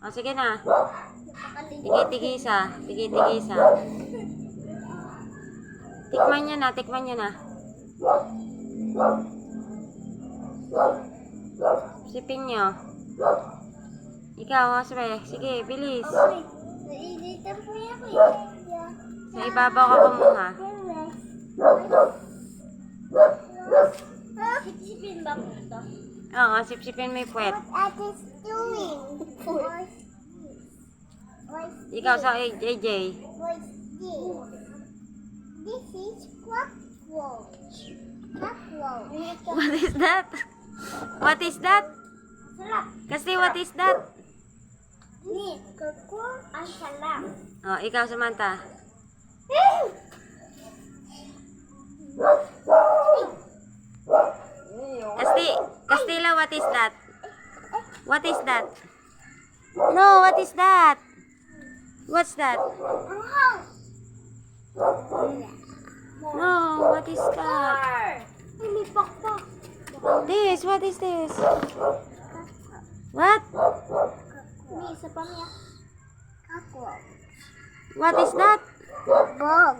O, sige na. Tigi-tigisa. Tigi-tigisa. Tikman nyo na, tikman nyo na. Sipin nyo. Ikaw, Osre. Sige, bilis. Sa ibabaw ka kumuha. Sipsipin ba ko ito? Oo, sipsipin mo yung puwet. What are this doing? Ikaw sa AJ. What's this? This is cockroach. Cockroach. What is that? What is that? Kasi what is that? Ni, kuko, ang sarap. Oh, ikaw, Samantha. Casti Castilla, what is that? What is that? No, what is that? What's that? Ang hang. No, what is that? May pakpak. This, what is this? What? May isa pa niya. Cockroach. What is that? Bug.